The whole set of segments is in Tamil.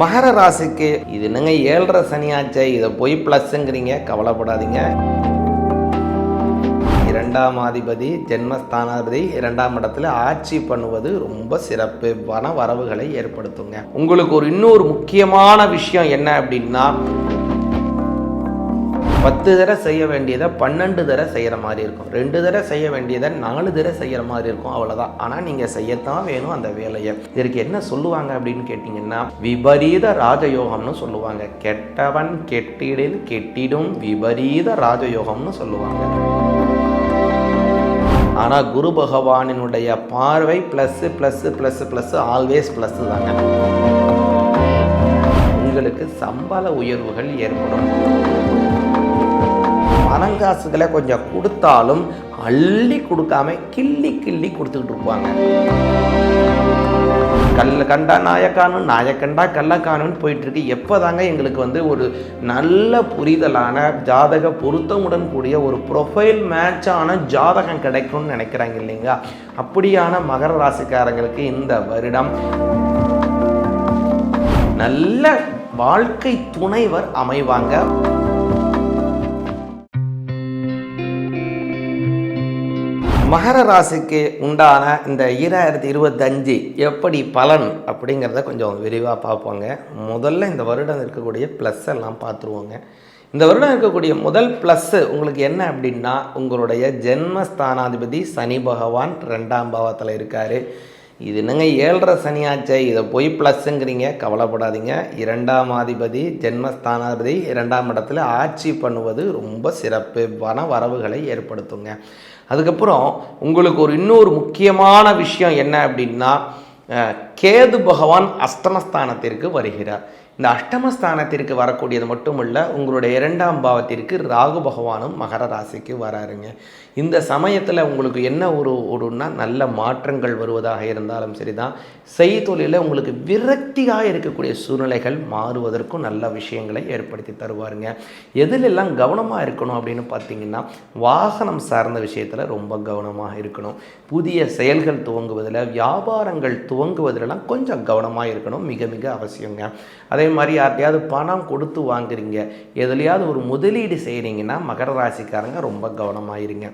மகர ராசிக்கு இது என்னங்க ஏழரை சனியாச்சே இதை போய் ப்ளஸ்ங்கிறீங்க கவலைப்படாதீங்க. இரண்டாம் அதிபதி ஜென்மஸ்தானாதிபதி இரண்டாம் இடத்துல ஆட்சி பண்ணுவது ரொம்ப சிறப்பு. பண வரவுகளை ஏற்படுத்துங்க. உங்களுக்கு ஒரு இன்னொரு முக்கியமான விஷயம் என்ன அப்படின்னா பத்து தடவை செய்ய வேண்டியதை பன்னெண்டு தடவை செய்கிற மாதிரி இருக்கும். ரெண்டு தடவை செய்ய வேண்டியதை நாலு தடவை செய்கிற மாதிரி இருக்கும். அவ்வளோதான் ஆனால் நீங்கள் செய்யத்தான் வேணும் அந்த வேலையை. இதற்கு என்ன சொல்லுவாங்க அப்படின்னு கேட்டிங்கன்னா விபரீத ராஜயோகம்னு சொல்லுவாங்க. கெட்டவன் கெட்டிடில் கெட்டிடும் விபரீத ராஜயோகம்னு சொல்லுவாங்க. ஆனால் குரு பகவானினுடைய பார்வை plus plus plus plus always plus தாங்க. உங்களுக்கு சம்பள உயர்வுகள் ஏற்படும். பணங்காசுகளை கொஞ்சம் கொடுத்தாலும் அள்ளி கொடுக்காம கிள்ளி கிள்ளி கொடுத்துக்கிட்டு இருப்பாங்க. கல்ல கண்டா நாயக்கானும் நாயக்கண்டா கள்ளக்கானுன்னு போயிட்டு இருக்கு எப்போதாங்க எங்களுக்கு வந்து ஒரு நல்ல புரிதலான ஜாதக பொருத்தமுடன் கூடிய ஒரு ப்ரொஃபைல் மேட்சான ஜாதகம் கிடைக்கும்னு நினைக்கிறாங்க இல்லைங்களா? அப்படியான மகர ராசிக்காரங்களுக்கு இந்த வருடம் நல்ல வாழ்க்கை துணைவர் அமைவாங்க. மகர ராசிக்கு உண்டான இந்த ஈராயிரத்தி இருபத்தஞ்சு எப்படி பலன் அப்படிங்கிறத கொஞ்சம் விரிவாக பார்ப்போங்க. முதல்ல இந்த வருடம் இருக்கக்கூடிய ப்ளஸ் எல்லாம் பார்த்துருவோங்க. இந்த வருடம் இருக்கக்கூடிய முதல் ப்ளஸ்ஸு உங்களுக்கு என்ன அப்படின்னா உங்களுடைய ஜென்மஸ்தானாதிபதி சனி பகவான் ரெண்டாம் பாவத்தில் இருக்கார். இது என்னங்க ஏழரை சனியாச்சே இதை போய் ப்ளஸ்ஸுங்கிறீங்க கவலைப்படாதீங்க. இரண்டாம் அதிபதி ஜென்மஸ்தானாதிபதி இரண்டாம் இடத்துல ஆட்சி பண்ணுவது ரொம்ப சிறப்பு. பண வரவுகளை ஏற்படுத்துங்க. அதுக்கப்புறம் உங்களுக்கு ஒரு இன்னொரு முக்கியமான விஷயம் என்ன அப்படின்னா கேது பகவான் அஷ்டமஸ்தானத்திற்கு வருகிறார். இந்த அஷ்டமஸ்தானத்திற்கு வரக்கூடியது மட்டும் இல்லை உங்களுடைய இரண்டாம் பாவத்திற்கு ராகு பகவானும் மகர ராசிக்கு வராருங்க. இந்த சமயத்தில் உங்களுக்கு என்ன ஒரு ஒருன்னா நல்ல மாற்றங்கள் வருவதாக இருந்தாலும் சரிதான். செய்தொழிலில் உங்களுக்கு விரக்தியாக இருக்கக்கூடிய சூழ்நிலைகள் மாறுவதற்கும் நல்ல விஷயங்களை ஏற்படுத்தி தருவாருங்க. எதிலெல்லாம் கவனமாக இருக்கணும் அப்படின்னு பார்த்தீங்கன்னா வாகனம் சார்ந்த விஷயத்தில் ரொம்ப கவனமாக இருக்கணும். புதிய செயல்கள் துவங்குவதில் வியாபாரங்கள் துவங்குவதிலெல்லாம் கொஞ்சம் கவனமாக இருக்கணும் மிக மிக அவசியங்க. அதே மாதிரி யார்ட்டையாவது பணம் கொடுத்து வாங்குறீங்க எதுலையாவது ஒரு முதலீடு செய்கிறீங்கன்னா மகர ராசிக்காரங்க ரொம்ப கவனமாயிருங்க.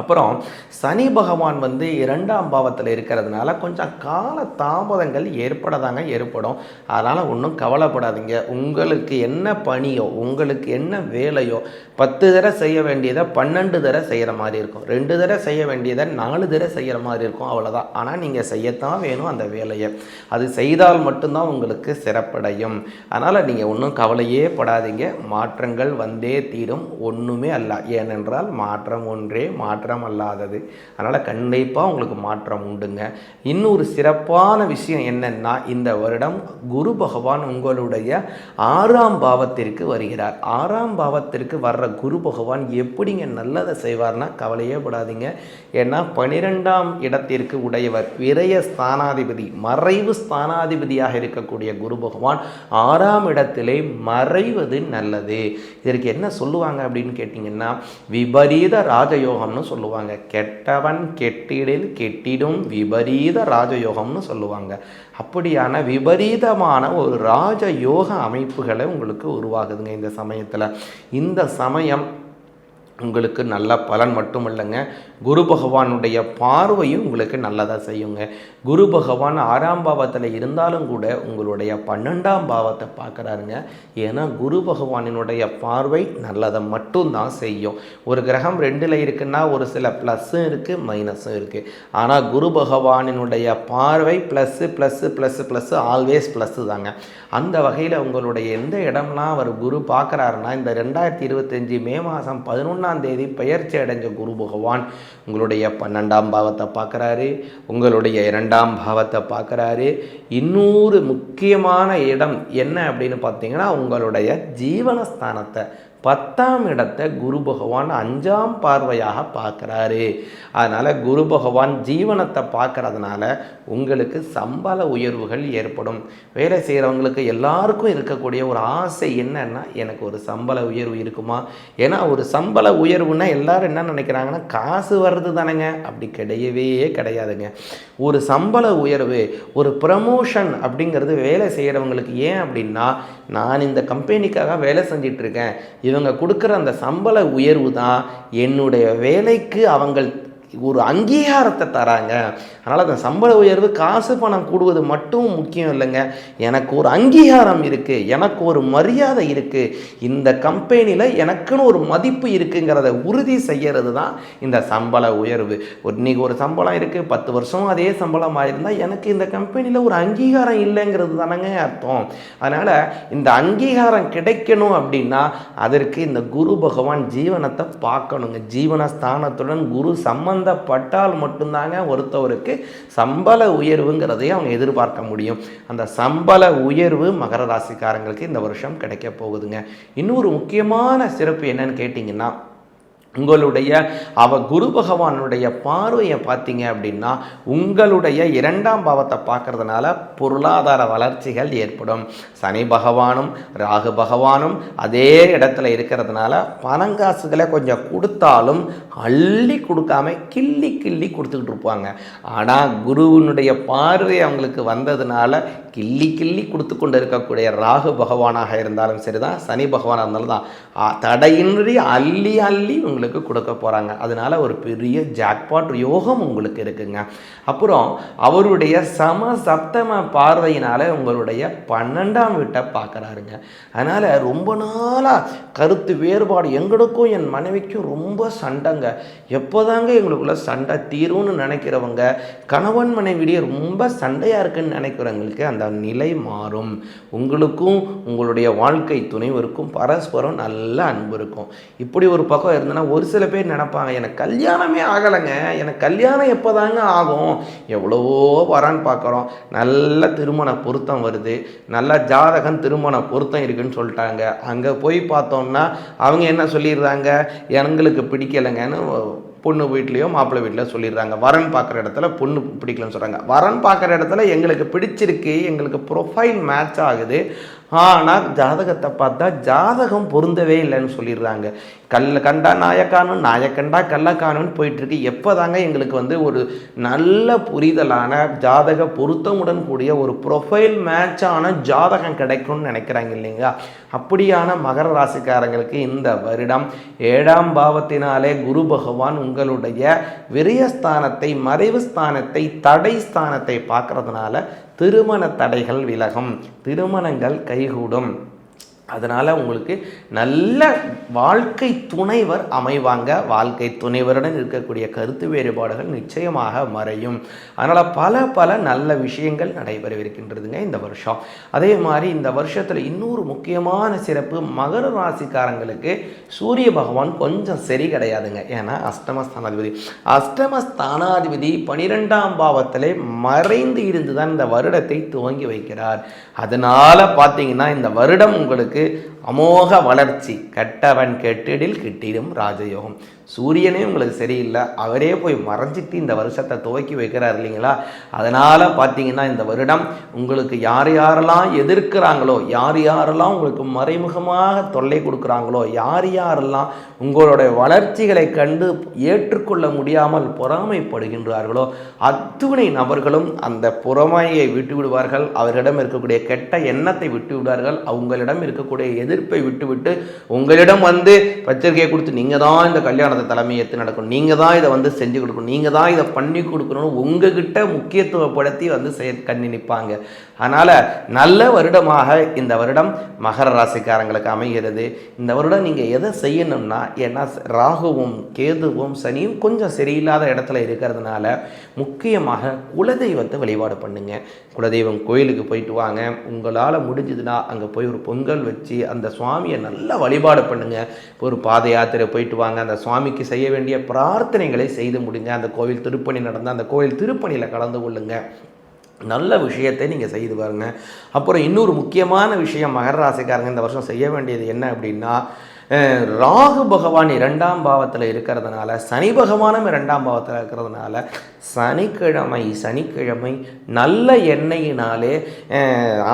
அப்புறம் சனி பகவான் வந்து இரண்டாம் பாவத்தில் இருக்கிறதுனால கொஞ்சம் கால தாமதங்கள் ஏற்படதாங்க ஏற்படும். அதனால் ஒன்றும் கவலைப்படாதீங்க. உங்களுக்கு என்ன பணியோ உங்களுக்கு என்ன வேலையோ பத்து தடவை செய்ய வேண்டியதை பன்னெண்டு தடவை செய்கிற மாதிரி இருக்கும். ரெண்டு தடவை செய்ய வேண்டியதை நாலு தடவை செய்கிற மாதிரி இருக்கும். அவ்வளோதான் ஆனால் நீங்கள் செய்யத்தான் வேணும் அந்த வேலையை. அது செய்தால் மட்டும்தான் உங்களுக்கு சிறப்படையும். அதனால் நீங்கள் ஒன்றும் கவலையே படாதீங்க. மாற்றங்கள் வந்தே தீரும். ஒன்றுமே அல்ல. ஏனென்றால் மாற்றம் ஒன்றே மாற்றம் அல்லாதது அதனால் கண்டிப்பாக உங்களுக்கு மாற்றம் உண்டுங்க. இன்னொரு சிறப்பான விஷயம் என்னன்னா இந்த வருடம் குரு பகவான் உங்களுடைய ஆறாம் பாவத்திற்கு வருகிறார். ஆறாம் பாவத்திற்கு வர்ற குரு பகவான் எப்படிங்க நல்லதை செய்வார்னா கவலையே படாதீங்க. ஏன்னா பனிரெண்டாம் இடத்திற்கு உடையவர் விரய ஸ்தானாதிபதி மறைவு ஸ்தானாதிபதியாக இருக்கக்கூடிய குரு பகவான் ஆறாம் இடத்திலே மறைவது நல்லது. இதற்கு என்ன சொல்லுவாங்க அப்படின்னு கேட்டிங்கன்னா விபரீத ராஜயோகம்னு சொல்லுவாங்க. சொல்லுவாங்க. கெட்டவன் கெட்டிடில் கெட்டிடும் விபரீத ராஜயோகம்னு சொல்லுவாங்க. அப்படியான விபரீதமான ஒரு ராஜயோக அமைப்புகளை உங்களுக்கு உருவாகுதுங்க இந்த சமயத்தில். இந்த சமயம் உங்களுக்கு நல்ல பலன் மட்டும் இல்லைங்க குரு பகவானுடைய பார்வையும் உங்களுக்கு நல்லதாக செய்யுங்க. குரு பகவான் ஆறாம் பாவத்தில் இருந்தாலும் கூட உங்களுடைய பன்னெண்டாம் பாவத்தை பார்க்குறாருங்க. ஏன்னா குரு பகவானினுடைய பார்வை நல்லதை மட்டும்தான் செய்யும். ஒரு கிரகம் ரெண்டில் இருக்குன்னா ஒரு சில ப்ளஸ்ஸும் இருக்குது மைனஸும் இருக்குது ஆனால் குரு பகவானினுடைய பார்வை plus plus plus plus always plus தாங்க. அந்த வகையில் உங்களுடைய எந்த இடம்லாம் அவர் குரு பார்க்குறாருன்னா இந்த ரெண்டாயிரத்தி இருபத்தஞ்சி மே மாதம் பதினொன்று பதினொன்றாம் தேதி பெயர்ச்சி அடைஞ்ச குரு பகவான் உங்களுடைய பன்னெண்டாம் பாவத்தை பார்க்குறாரு உங்களுடைய இரண்டாம் பாவத்தை பார்க்குறாரு. இன்னொரு முக்கியமான இடம் என்ன அப்படின்னு பார்த்தீங்கன்னா உங்களுடைய ஜீவனஸ்தானத்தை பத்தாம் இடத்தை குரு பகவான் அஞ்சாம் பார்வையாக பார்க்குறாரு. அதனால் குரு பகவான் ஜீவனத்தை பார்க்கறதுனால உங்களுக்கு சம்பள உயர்வுகள் ஏற்படும். வேலை செய்கிறவங்களுக்கு எல்லாருக்கும் இருக்கக்கூடிய ஒரு ஆசை என்னன்னா எனக்கு ஒரு சம்பள உயர்வு இருக்குமா? ஏன்னா ஒரு சம்பள உயர்வுன்னா எல்லாரும் என்ன நினைக்கிறாங்கன்னா காசு வர்றது தானேங்க. அப்படி கிடையவே கிடையாதுங்க. ஒரு சம்பள உயர்வு ஒரு ப்ரமோஷன் அப்படிங்கிறது வேலை செய்கிறவங்களுக்கு ஏன் அப்படின்னா நான் இந்த கம்பெனிக்காக வேலை செஞ்சிட்ருக்கேன் இருக்கேன். இவங்க கொடுக்குற அந்த சம்பள உயர்வு தான் என்னுடைய வேலைக்கு அவங்கள் ஒரு அங்கீகாரத்தை தராங்க. அதனால் அந்த சம்பள உயர்வு காசு பணம் கூடுவது மட்டும் முக்கியம் இல்லைங்க. எனக்கு ஒரு அங்கீகாரம் இருக்குது எனக்கு ஒரு மரியாதை இருக்குது இந்த கம்பெனியில் எனக்குன்னு ஒரு மதிப்பு இருக்குங்கிறத உறுதி செய்கிறது தான் இந்த சம்பள உயர்வு. இன்றைக்கி இன்னைக்கு ஒரு சம்பளம் இருக்குது பத்து வருஷம் அதே சம்பளம் ஆயிருந்தால் எனக்கு இந்த கம்பெனியில் ஒரு அங்கீகாரம் இல்லைங்கிறது தானங்க அர்த்தம். அதனால் இந்த அங்கீகாரம் கிடைக்கணும் அப்படின்னா அதற்கு இந்த குரு பகவான் ஜீவனத்தை பார்க்கணுங்க. ஜீவனஸ்தானத்துடன் குரு சம்பந்தப்பட்டால் மட்டும்தாங்க ஒருத்தவருக்கு சம்பள உயர்வுங்கிறதையும் அவங்க எதிர்பார்க்க முடியும். அந்த சம்பள உயர்வு மகர ராசிக்காரங்களுக்கு இந்த வருஷம் கிடைக்க போகுதுங்க. இன்னொரு முக்கியமான சிறப்பு என்னன்னு கேட்டிங்கன்னா உங்களுடைய அவ குரு பகவானுடைய பார்வையை பார்த்தீங்க அப்படின்னா உங்களுடைய இரண்டாம் பாவத்தை பார்க்கறதுனால பொருளாதார வளர்ச்சிகள் ஏற்படும். சனி பகவானும் ராகு பகவானும் அதே இடத்துல இருக்கிறதுனால பணங்காசுகளை கொஞ்சம் கொடுத்தாலும் அள்ளி கொடுக்காம கிள்ளி கிள்ளி கொடுத்துக்கிட்டு இருப்பாங்க. ஆனால் குருவினுடைய பார்வை அவங்களுக்கு வந்ததுனால கிள்ளி கிள்ளி கொடுத்து கொண்டு இருக்கக்கூடிய ராகு பகவானாக இருந்தாலும் சரிதான் சனி பகவானாக இருந்தாலும் தான். தடையின்றி அள்ளி அள்ளி உங்களுக்கு கொடுக்க போகிறாங்க அதனால ஒரு பெரிய ஜாக்பாட் யோகம் உங்களுக்கு இருக்குங்க. அப்புறம் அவருடைய சம சப்தம பார்வையினால் உங்களுடைய பன்னெண்டாம் வீட்டை பார்க்குறாருங்க. அதனால் ரொம்ப நாளாக கருத்து வேறுபாடு எங்களுக்கும் என் மனைவிக்கும் ரொம்ப சண்டைங்க. எப்போதாங்க எங்களுக்குள்ள சண்டை தீரும்னு நினைக்கிறவங்க கணவன் மனைவிடையே ரொம்ப சண்டையாக இருக்குன்னு நினைக்கிறவங்களுக்கு அந்த நிலை மாறும். உங்களுக்கும் உங்களுடைய வாழ்க்கை துணைவருக்கும் பரஸ்பரம் நல்ல அன்பு இருக்கும். இப்படி ஒரு பக்கம் இருந்ததுன்னா ஒரு சில பேர் நினப்பாங்க எனக்கு கல்யாணமே ஆகலைங்க எனக்கு கல்யாணம் எப்போதாங்க ஆகும்? எவ்வளவோ வரான்னு பார்க்குறோம். நல்ல திருமண பொருத்தம் வருது. நல்ல ஜாதகம் திருமண பொருத்தம் இருக்குன்னு சொல்லிட்டாங்க. அங்கே போய் பார்த்தோம்னா அவங்க என்ன சொல்லிடுறாங்க? எங்களுக்கு பிடிக்கலைங்கன்னு பொண்ணு வீட்லேயோ மாப்பிள்ளை வீட்லையோ சொல்லிடுறாங்க. வரன் பார்க்குற இடத்துல பொண்ணு பிடிக்கலன்னு சொல்கிறாங்க வரன் பார்க்குற இடத்துல எங்களுக்கு பிடிச்சிருக்கு எங்களுக்கு ப்ரொஃபைல் மேட்ச் ஆகுது. ஆனால் ஜாதகத்தை பார்த்தா ஜாதகம் பொருந்தவே இல்லைன்னு சொல்லிடுறாங்க. கல்ல கண்டா நாயக்கானும் நாயக்கண்டா கள்ளக்கானுன்னு போயிட்டுருக்கு. எப்போ தாங்க எங்களுக்கு வந்து ஒரு நல்ல புரிதலான ஜாதக பொருத்தமுடன் கூடிய ஒரு ப்ரொஃபைல் மேட்சான ஜாதகம் கிடைக்கும்னு நினைக்கிறாங்க இல்லைங்களா? அப்படியான மகர ராசிக்காரங்களுக்கு இந்த வருடம் ஏழாம் பாவத்தினாலே குரு பகவான் உங்களுடைய விரயஸ்தானத்தை மறைவு ஸ்தானத்தை தடை ஸ்தானத்தை பார்க்கறதுனால திருமண தடைகள் விலகும். திருமணங்கள் கைகூடும். அதனால் உங்களுக்கு நல்ல வாழ்க்கை துணைவர் அமைவாங்க. வாழ்க்கை துணைவருடன் இருக்கக்கூடிய கருத்து வேறுபாடுகள் நிச்சயமாக மறையும். அதனால் பல பல நல்ல விஷயங்கள் நடைபெறவிருக்கின்றதுங்க இந்த வருஷம். அதே மாதிரி இந்த வருஷத்தில் இன்னொரு முக்கியமான சிறப்பு மகர ராசிக்காரங்களுக்கு சூரிய பகவான் கொஞ்சம் சரி கிடையாதுங்க. ஏன்னா அஷ்டமஸ்தானாதிபதி. அஷ்டமஸ்தானாதிபதி பனிரெண்டாம் பாவத்திலே மறைந்து இருந்து தான் இந்த வருடத்தை துவங்கி வைக்கிறார். அதனால் பார்த்தீங்கன்னா இந்த வருடம் உங்களுக்கு இருக்குது அமோக வளர்ச்சி. கட்டவன் கெட்டிடில் கிட்டிடும் ராஜயோகம். சூரியனே உங்களுக்கு சரியில்லை. அவரே போய் மறைஞ்சிட்டு இந்த வருஷத்தை துவக்கி வைக்கிறார் இல்லைங்களா? அதனால் பார்த்தீங்கன்னா இந்த வருடம் உங்களுக்கு யார் யாரெல்லாம் எதிர்க்கிறாங்களோ யார் யாரெல்லாம் உங்களுக்கு மறைமுகமாக தொல்லை கொடுக்குறாங்களோ யார் யாரெல்லாம் உங்களுடைய வளர்ச்சிகளை கண்டு ஏற்றுக்கொள்ள முடியாமல் பொறாமைப்படுகின்றார்களோ அத்துணை நபர்களும் அந்த பொறாமையை விட்டு விடுவார்கள் அவர்களிடம் இருக்கக்கூடிய கெட்ட எண்ணத்தை விட்டு விடுவார்கள் அவங்களிடம் இருக்கக்கூடிய எதிர் எதிர்ப்பை விட்டுவிட்டு உங்களிடம் வந்து பத்திரிகையை கொடுத்து நீங்கள் தான் இந்த கல்யாணத்தை தலைமை ஏற்று நடக்கணும். நீங்கள் தான் இதை வந்து செஞ்சு கொடுக்கணும். நீங்கள் தான் இதை பண்ணி கொடுக்கணும்னு உங்ககிட்ட முக்கியத்துவப்படுத்தி வந்து செய கண்ணி நிற்பாங்க அதனால் நல்ல வருடமாக இந்த வருடம் மகர ராசிக்காரங்களுக்கு அமைகிறது. இந்த வருடம் நீங்கள் எதை செய்யணும்னா ஏன்னா ராகுவும் கேதுவும் சனியும் கொஞ்சம் சரியில்லாத இடத்துல இருக்கிறதுனால முக்கியமாக குலதெய்வத்தை வழிபாடு பண்ணுங்க. குலதெய்வம் கோயிலுக்கு போயிட்டு வாங்க. உங்களால் முடிஞ்சதுன்னா அங்கே போய் ஒரு பொங்கல் வச்சு அந்த சுவாமியை நல்லா வழிபாடு பண்ணுங்கள் ஒரு பாத யாத்திரை போயிட்டு வாங்க. அந்த சுவாமிக்கு செய்ய வேண்டிய பிரார்த்தனைகளை செய்து முடிங்க. அந்த கோவில் திருப்பணி நடந்தால் அந்த கோவில் திருப்பணியில் கலந்து கொள்ளுங்க. நல்ல விஷயத்தை நீங்கள் செய்து பாருங்கள் அப்புறம் இன்னொரு முக்கியமான விஷயம் மகர ராசிக்காரங்க இந்த வருஷம் செய்ய வேண்டியது என்ன அப்படின்னா ராகு பகவான் இரண்டாம் பாவத்தில் இருக்கிறதுனால சனி பகவானும் இரண்டாம் பாவத்தில் இருக்கிறதுனால சனிக்கிழமை சனிக்கிழமை நல்ல எண்ணெயினாலே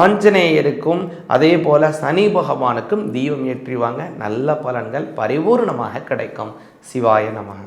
ஆஞ்சநேயருக்கும் அதே போல் சனி பகவானுக்கும் தீபம் ஏற்றிவாங்க. நல்ல பலன்கள் பரிபூர்ணமாக கிடைக்கும். சிவாய நமக.